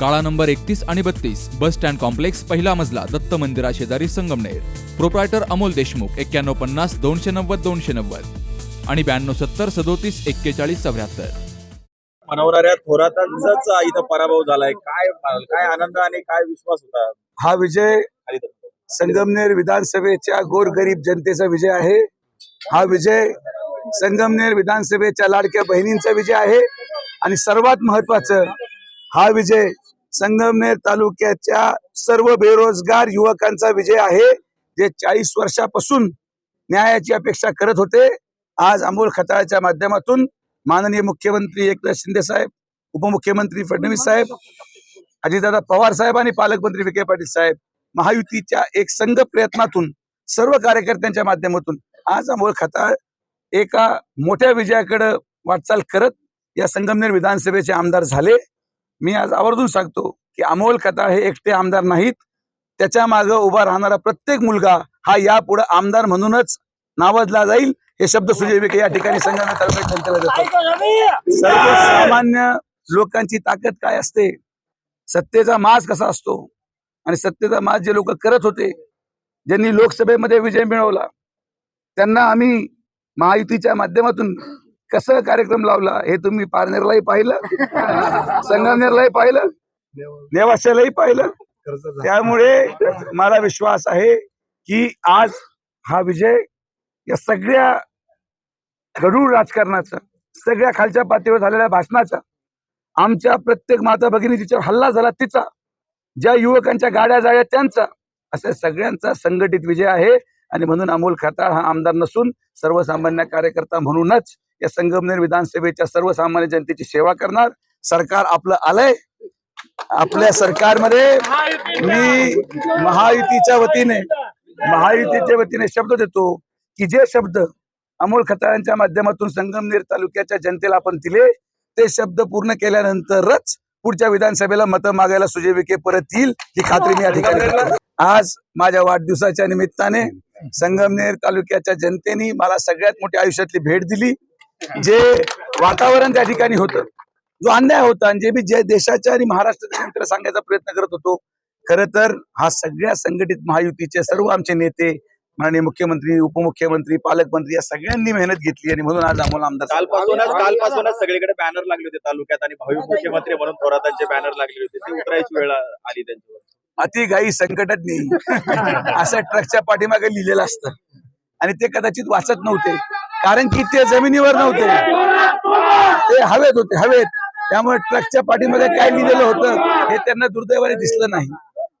काळा नंबर एकतीस आणि बत्तीस बस स्टँड कॉम्प्लेक्स पहिला मजला दत्त मंदिरा शेजारी संगमनेर. प्रोप्रायटर अमोल देशमुख एक्क्याण्णव पन्नास दोनशे नव्वद दोनशे नव्वद. आणि ब्याण्णव सत्तर सदोतीस एक्केचाळीस चौऱ्याहत्तर. मनवणाऱ्या थोरातांचाच इथं पराभव झालाय. काय काय आनंद आणि काय विश्वास होता? हा विजय. संगमनेर विधानसभेच्या गोरगरीब जनतेचा विजय आहे. हा विजय संगमनेर विधानसभेच्या लाडक्या बहिणींचा विजय आहे. आणि सर्वात महत्वाचं हा विजय संगमनेर तालुक्याच्या सर्व बेरोजगार युवकांचा विजय आहे जे चाळीस वर्षापासून न्यायाची अपेक्षा करत होते. आज अमोल खताळच्या माध्यमातून माननीय मुख्यमंत्री एकनाथ शिंदे साहेब उपमुख्यमंत्री फडणवीस साहेब अजितदादा पवार साहेब आणि पालकमंत्री विखे पाटील साहेब महायुतीच्या एक संघ प्रयत्नातून सर्व कार्यकर्त्यांच्या माध्यमातून आज अमोल खताळ एका मोठ्या विजयाकडे वाटचाल करत या संगमनेर विधानसभेचे आमदार झाले. मी आज आवर्जून सांगतो की अमोल खताळ हे एकटे आमदार नाहीत. त्याच्यामागे उभा राहणारा प्रत्येक मुलगा हा यापुढे आमदार म्हणूनच नावाजला जाईल हे शब्द सुजय विखे या ठिकाणी देतो सर्वसामान्य लोकांची ताकद काय असते? सत्तेचा माज कसा असतो? आणि सत्तेचा माज जे लोक करत होते ज्यांनी लोकसभेमध्ये विजय मिळवला त्यांना आम्ही महायुतीच्या माध्यमातून कसं कार्यक्रम लावला हे तुम्ही पारनेरलाही पाहिलं संगमनेरलाही पाहिलं नेवाशालाही पाहिलं. त्यामुळे मला विश्वास आहे की आज हा विजय या सगळ्या गढूळ राजकारणाचा सगळ्या खालच्या पातळीवर झालेल्या भाषणाचा आमच्या प्रत्येक माता भगिनी जिच्यावर हल्ला झाला तिचा ज्या युवकांच्या गाड्या जाळ्या त्यांचा अशा सगळ्यांचा संघटित विजय आहे. आणि म्हणून अमोल खताळ हा आमदार नसून सर्वसामान्य कार्यकर्ता म्हणूनच या संगमनेर विधानसभेच्या सर्वसामान्य जनतेची सेवा करणार. सरकार आपलं आलंय. आपल्या सरकारमध्ये मी महायुतीच्या वतीने महायुतीच्या वतीने शब्द देतो की जे शब्द अमोल खताळांच्या माध्यमातून संगमनेर तालुक्याच्या जनतेला आपण दिले ते शब्द पूर्ण केल्यानंतरच पुढच्या विधानसभेला मतं मागायला सुजय विखे परत येईल ही खात्री मी या ठिकाणी आज माझ्या वाढदिवसाच्या निमित्ताने संगमनेर तालुक्याच्या जनतेने मला सगळ्यात मोठी आयुष्यातली भेट दिली. जे वातावरण त्या ठिकाणी होतं जो अन्याय होता आणि जे मी जे देशाच्या आणि महाराष्ट्राच्या जनतेला सांगायचा प्रयत्न करत होतो खर तर हा सगळ्या संघटित महायुतीचे सर्व आमचे नेते माननीय मुख्यमंत्री उपमुख्यमंत्री पालकमंत्री या सगळ्यांनी मेहनत घेतली आणि म्हणून आज आम्हाला आमदार कालपासूनच कालपासूनच सगळीकडे बॅनर लागले होते तालुक्यात आणि भावी मुख्यमंत्री म्हणून थोरातांचे बॅनर लागले होते. ते उतरायची वेळ आली त्यांच्यावर. अति घाई संकटात नाही. असं ट्रकच्या पाठीमागे लिहिलेलं असतं. आणि ते कदाचित वाचत नव्हते. कारण की ते जमिनीवर नव्हते. ते हवेत होते हवेत. त्यामुळे ट्रकच्या पाठीमध्ये काय लिहिलेलं होतं हे त्यांना दुर्दैवाने दिसलं नाही.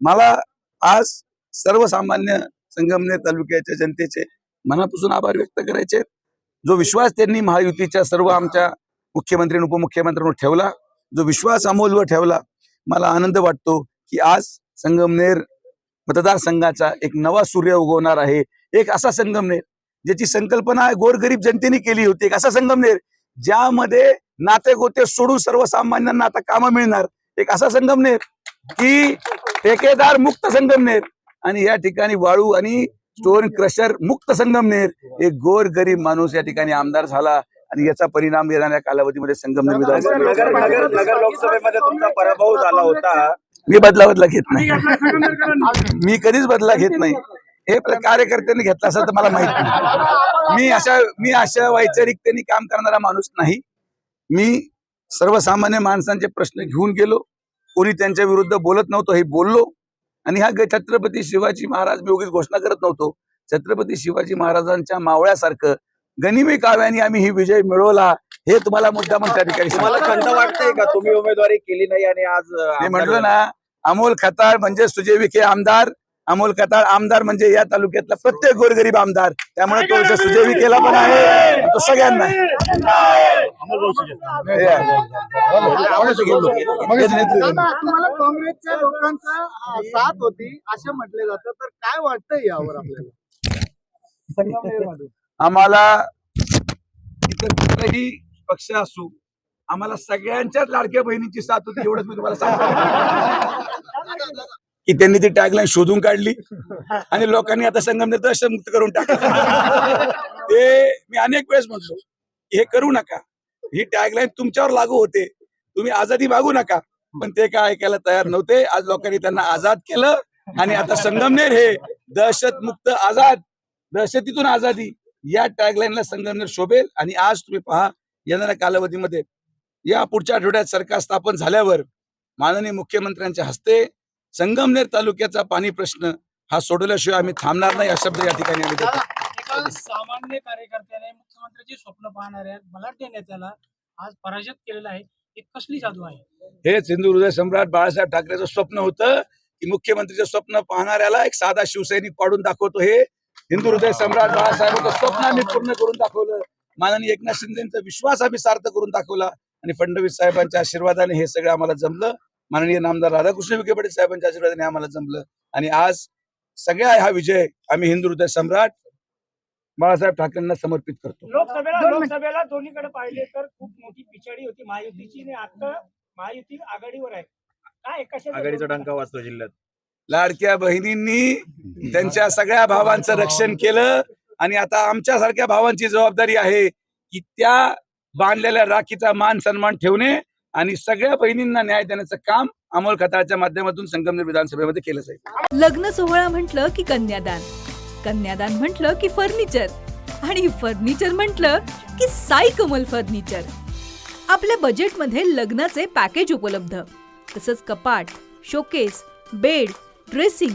मला आज सर्वसामान्य संगमनेर तालुक्याच्या जनतेचे मनापासून आभार व्यक्त करायचे. जो विश्वास त्यांनी महायुतीच्या सर्व आमच्या मुख्यमंत्री आणि उपमुख्यमंत्र्यांवर ठेवला जो विश्वास अमोलवर ठेवला मला आनंद वाटतो की आज संगमनेर मतदारसंघाचा एक नवा सूर्य उगवणार आहे. एक असा संगमनेर ज्याची संकल्पना गोरगरीब जनतेने केली होती. एक असा संगमनेर ज्यामध्ये नाते गोते सोडून सर्वसामान्यांना आता कामं मिळणार. एक असा संगमनेर की ठेकेदार मुक्त संगमनेर आणि या ठिकाणी वाळू आणि स्टोन क्रशर मुक्त संगमनेर एक गोर गरीब माणूस या ठिकाणी आमदार झाला. आणि याचा परिणाम येणाऱ्या कालावधीमध्ये संगमनेर नगर लोकसभेमध्ये तुमचा पराभव झाला होता. मी बदला बदला घेत नाही. मी कधीच बदला घेत नाही. हे कार्यकर्त्यांनी घेतला असेल तर मला माहीत नाही. मी अशा मी अशा वैचारिकतेने काम करणारा माणूस नाही. मी सर्वसामान्य माणसांचे प्रश्न घेऊन गेलो. कोणी त्यांच्या विरुद्ध बोलत नव्हतो हे बोललो. आणि हा छत्रपती शिवाजी महाराज मी उगीच घोषणा करत नव्हतो. छत्रपती शिवाजी महाराजांच्या मावळ्यासारखं गनिमी काव्याने आम्ही ही विजय मिळवला. हे तुम्हाला मुद्दा म्हणून त्या ठिकाणी तुम्हाला सांगतो. खंत वाटतंय का? तुम्ही उमेदवारी केली नाही आणि आज मी म्हटलं ना अमोल खताळ म्हणजे सुजय विखे आमदार अमोल खताळ आमदार म्हणजे या तालुक्यातला प्रत्येक गोरगरीब आमदार. त्यामुळे तो सुजय विखेला पण आहे तो सगळ्यांना काँग्रेसच्या लोकांचा साथ होती असे म्हटले जातं तर काय वाटतंय यावर आपल्याला? आम्हाला इतर कुठलाही पक्ष असू आम्हाला सगळ्यांच्याच लाडक्या बहिणीची साथ होती एवढंच मी तुम्हाला सांगतो. की त्यांनी ती टॅगलाईन शोधून काढली आणि लोकांनी आता संगमनेर दहशत मुक्त करून टाकलं. ते मी अनेक वेळेस म्हटलो हे करू नका. ही टॅगलाईन तुमच्यावर लागू होते. तुम्ही आझादी मागू नका. पण ते काय ऐकायला तयार नव्हते. आज लोकांनी त्यांना आझाद केलं आणि आता संगमनेर हे दहशत मुक्त आझाद दहशतीतून आझादी. या टॅगलाईनला संगमनेर शोभेल आणि आज तुम्ही पहा येणाऱ्या कालावधीमध्ये या पुढच्या आठवड्यात सरकार स्थापन झाल्यावर माननीय मुख्यमंत्र्यांच्या हस्ते संगमनेर तालुक्याचा पाणी प्रश्न हा सोडवल्याशिवाय आम्ही थांबणार नाही हा शब्द या ठिकाणी आम्ही देतो. सामान्य कार्यकर्त्याने मुख्यमंत्र्यांचे स्वप्न पाहणाऱ्या बलाढ्य नेत्याला आज पराजित केलेला आहे एक कसली जादू आहे? हेच हिंदू हृदय सम्राट बाळासाहेब ठाकरेचं स्वप्न होतं की मुख्यमंत्रीचं स्वप्न पाहणाऱ्याला एक साधा शिवसैनिक पाडून दाखवतो हे. हिंदू हृदय सम्राट बाळासाहेबांचं स्वप्न आम्ही पूर्ण करून दाखवलं. माननीय एकनाथ शिंदेचा विश्वास आम्ही सार्थ करून दाखवला. आणि फडणवीस साहेबांच्या आशीर्वादाने हे सगळं आम्हाला जमलं. माननीय नामदार राधाकृष्ण विखे पाटील साहेबांच्या आशीर्वादाने आम्हाला जमलं. आणि आज सगळ्या हा विजय आम्ही हिंदू हृदय सम्राट बाळासाहेब ठाकरेंना समर्पित करतो. लोकसभेला लोकसभेला दोन्हीकडे पाहिले तर खूप मोठी पिछाडी होती महायुतीची आता महायुती आघाडीवर आहे. काय कशा आघाडीचा डंका वाचतो जिल्ह्यात. लाडक्या बहिणींनी त्यांच्या सगळ्या भावांचं रक्षण केलं आणि आता आमच्या सारख्या भावांची जबाबदारी आहे की त्या बांधलेल्या राखीचा मान सन्मान ठेवणे आणि सगळ्या बहिणींना न्याय देण्याचं काम अमोल खताच्या माध्यमातून संगमनेर विधानसभेमध्ये केलं जाईल. लग्न सोहळा म्हटलं की कन्यादान कन्यादान म्हटलं की फर्निचर आणि फर्निचर म्हटलं की साई कमल फर्निचर. आपल्या बजेटमध्ये लग्नाचे पॅकेज उपलब्ध तसंच कपाट showcase bed dressing